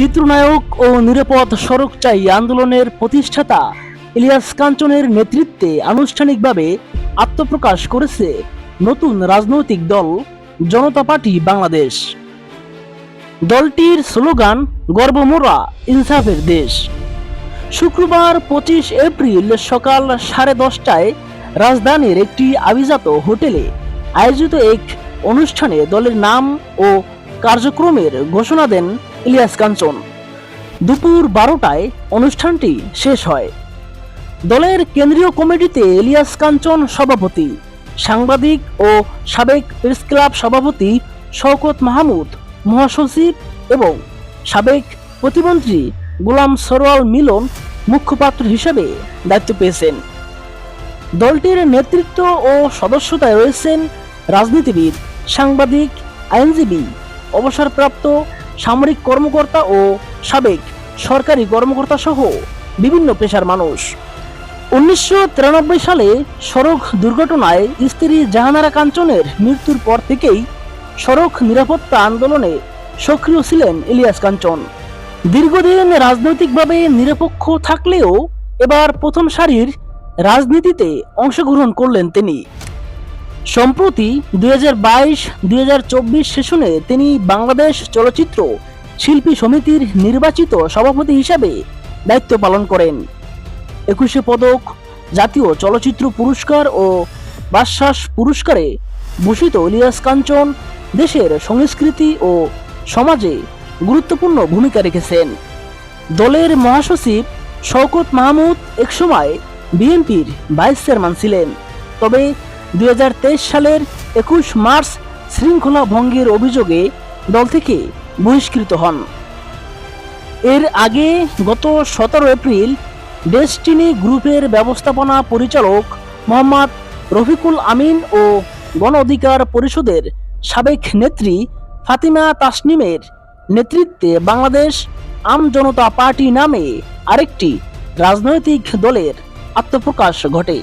চিত্রনায়ক ও নিরাপদ সড়ক চাই আন্দোলনের প্রতিষ্ঠাতা ইলিয়াস কাঞ্চনের নেতৃত্বে আনুষ্ঠানিকভাবে আত্মপ্রকাশ করেছে নতুন রাজনৈতিক দল, জনতা পার্টি বাংলাদেশ। দলটির স্লোগান গর্বমোরা ইনসাফের দেশ। শুক্রবার পঁচিশ এপ্রিল সকাল সাড়ে দশটায় রাজধানীর একটি আভিজাত হোটেলে আয়োজিত এক অনুষ্ঠানে দলের নাম ও কার্যক্রমের ঘোষণা দেন ইলিয়াস কাঞ্চন। দুপুর বারোটায় অনুষ্ঠানটি শেষ হয়। দলের কেন্দ্রীয় কমিটিতে ইলিয়াস কাঞ্চন সভাপতি, সাংবাদিক ও সাবেক প্রেস ক্লাব সভাপতি শওকত মাহমুদ, মহাসচিব এবং সাবেক প্রতিমন্ত্রী গোলাম সরোয়াল মিলন মুখপাত্র হিসেবে দায়িত্ব পেয়েছেন। দলটির নেতৃত্ব ও সদস্যতায় রয়েছেন রাজনীতিবিদ, সাংবাদিক, আইনজীবী, অবসরপ্রাপ্ত সামরিক কর্মকর্তা ও সাবেক সরকারি কর্মকর্তা সহ বিভিন্ন পেশার মানুষ। উনিশশো তিরানব্বই সালে সড়ক দুর্ঘটনায় স্ত্রী জাহানারা কাঞ্চনের মৃত্যুর পর থেকেই সড়ক নিরাপত্তা আন্দোলনে সক্রিয় ছিলেন ইলিয়াস কাঞ্চন। দীর্ঘদিন রাজনৈতিকভাবে নিরপেক্ষ থাকলেও এবার প্রথম সারির রাজনীতিতে অংশগ্রহণ করলেন তিনি। সম্প্রতি দুই হাজার বাইশ, দুই হাজার চব্বিশ সেশনে তিনি বাংলাদেশ চলচ্চিত্র শিল্পী সমিতির নির্বাচিত সভাপতি হিসাবে দায়িত্ব পালন করেন। একুশে পদক, জাতীয় চলচ্চিত্র পুরস্কার ও বাশ্বাস পুরস্কারে ভূষিত ইলিয়াস কাঞ্চন দেশের সংস্কৃতি ও সমাজে গুরুত্বপূর্ণ ভূমিকা রেখেছেন। দলের মহাসচিব শওকত মাহমুদ একসময় বিএনপির ভাইস চেয়ারম্যান ছিলেন, তবে দুই হাজার তেইশ সালের একুশ মার্চ শৃঙ্খলা ভঙ্গের অভিযোগে দল থেকে বহিষ্কৃত হন। এর আগে গত সতেরো এপ্রিল ডেস্টিনি গ্রুপের ব্যবস্থাপনা পরিচালক মোহাম্মদ রফিকুল আমিন ও গণ অধিকার পরিষদের সাবেক নেত্রী ফাতিমা তাসনিমের নেতৃত্বে বাংলাদেশ আম জনতা পার্টি নামে আরেকটি রাজনৈতিক দলের আত্মপ্রকাশ ঘটে।